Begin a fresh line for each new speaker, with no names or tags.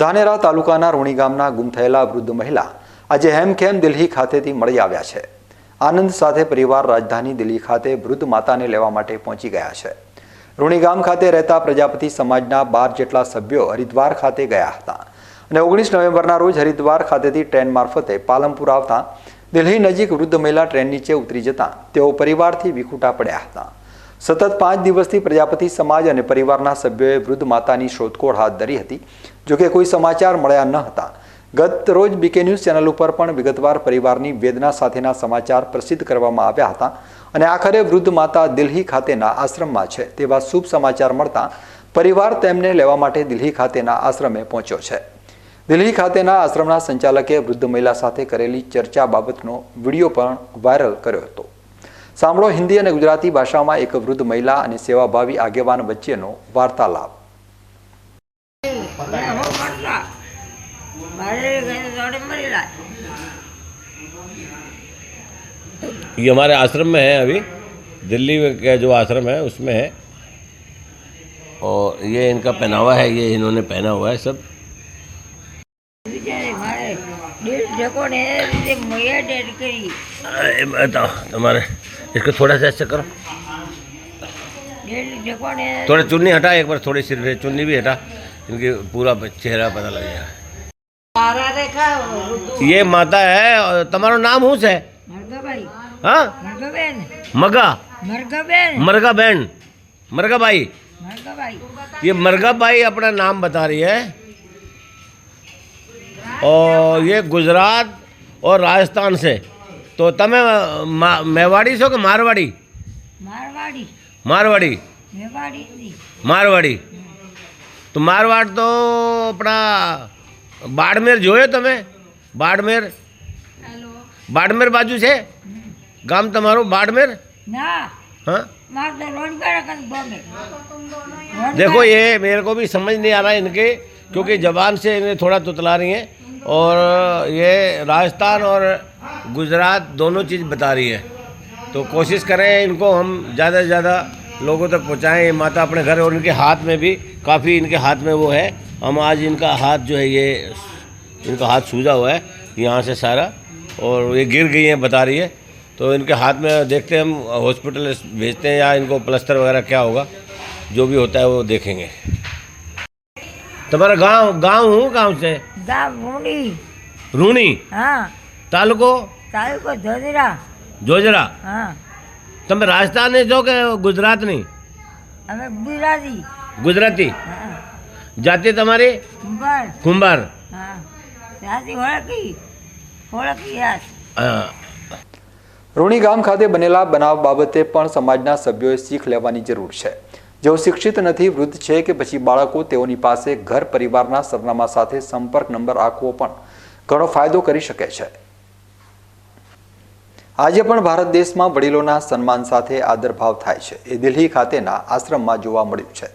ધાનેરા તાલુકાના રૂણી ગામના ગુમ થયેલા વૃદ્ધ મહિલા આજે હેમખેમ દિલ્હી ખાતેથી મળી આવ્યા છે આનંદ સાથે પરિવાર રાજધાની દિલ્હી ખાતે વૃદ્ધ માતાને લેવા માટે પહોંચી ગયા છે રૂણી ગામ ખાતે રહેતા પ્રજાપતિ સમાજના બાર જેટલા સભ્યો હરિદ્વાર ખાતે ગયા હતા અને ઓગણીસ નવેમ્બરના રોજ હરિદ્વાર ખાતેથી ટ્રેન મારફતે પાલમપુર આવતા દિલ્હી નજીક વૃદ્ધ મહિલા ટ્રેન નીચે ઉતરી જતાં તેઓ પરિવારથી વિખૂટા પડ્યા હતા સતત પાંચ દિવસથી પ્રજાપતિ સમાજ અને પરિવારના સભ્યોએ વૃદ્ધ માતાની શોધખોળ હાથ ધરી હતી જોકે કોઈ સમાચાર મળ્યા ન હતા ગત રોજ બીકે ન્યૂઝ ચેનલ ઉપર પણ વિગતવાર પરિવારની વેદના સાથેના સમાચાર પ્રસિદ્ધ કરવામાં આવ્યા હતા અને આખરે વૃદ્ધ માતા દિલ્હી ખાતેના આશ્રમમાં છે તેવા શુભ સમાચાર મળતા પરિવાર તેમને લેવા માટે દિલ્હી ખાતેના આશ્રમે પહોંચ્યો છે દિલ્હી ખાતેના આશ્રમના સંચાલકે વૃદ્ધ મહિલા સાથે કરેલી ચર્ચા બાબતનો વિડીયો પણ વાયરલ કર્યો હતો સામળો હિન્દી અને ગુજરાતી ભાષામાં એક વૃદ્ધ મહિલા અને સેવાભાવી આગેવાન વચ્ચેનો
वार्ताલાપ
યે અમારે आश्रम મેં હે અબી દિલ્હી મેં જે आश्रम હે ઉસમેં હે ઓર યે ઇનકા પેનાવા હે યે ઇનહોને
પેના હોયા હે સબ રેકોર્ડ એ રીતે મોયા ડેડ
કરી એ બતાવો इसको थोड़ा सा ऐसे करो थोड़ा चुन्नी हटा एक बार थोड़ी सिर्फ चुन्नी भी हटा इनके पूरा चेहरा पता लग जाएगा ये माता है और तुम्हारा नाम हूँ
से
हाँ मगा
मरगा बहन
मरगा भाई ये मरगा भाई अपना नाम बता रही है और ये गुजरात और राजस्थान से तो तमें मेवाड़ी छो के मारवाड़ी
मारवाड़ी
मारवाड़ी
मेवाड़ी
मारवाड़ी तो मारवाड़ तो अपना बाड़मेर जो है तमें बाड़मेर बाड़मेर बाजू से गाम तमारो
बाड़मेर
हाँ? देखो ये मेरे को भी समझ नहीं आ रहा है इनके क्योंकि जवान से इन्हें थोड़ा तुतला रही है और ये राजस्थान और गुजरात दोनों चीज़ बता रही है तो कोशिश करें इनको हम ज़्यादा से ज़्यादा लोगों तक पहुँचाएँ माता अपने घर और इनके हाथ में भी काफ़ी इनके हाथ में वो है हम आज इनका हाथ जो है ये इनका हाथ सूझा हुआ है यहाँ से सारा और ये गिर गई हैं बता रही है तो इनके हाथ में देखते हैं हम हॉस्पिटल भेजते हैं या इनको प्लस्तर वगैरह क्या होगा जो भी होता है वो देखेंगे તમારા ગામ ગામ શું ગામ
છે ગામ
રૂણી
રૂણી
હા
તાલુકો તાલુકો જોજરા
જોજરા
હા
તમે રાજસ્થાની છો કે ગુજરાતની
અમે
ગુજરાતી
ગુજરાતી
જાતિ તમારી કુંભાર
કુંભાર
હા
રૂણી ગામ ખાતે બનેલા બનાવ બાબતે પણ સમાજના સભ્યોએ શીખ લેવાની જરૂર છે જેઓ શિક્ષિત નથી વૃદ્ધ છે કે પછી બાળકો તેઓની પાસે ઘર પરિવારના સરનામા સાથે સંપર્ક નંબર રાખવો પણ ઘણો ફાયદો કરી શકે છે આજે પણ ભારત દેશમાં વડીલોના સન્માન સાથે આદરભાવ થાય છે એ દિલ્હી ખાતેના આશ્રમમાં જોવા મળ્યું છે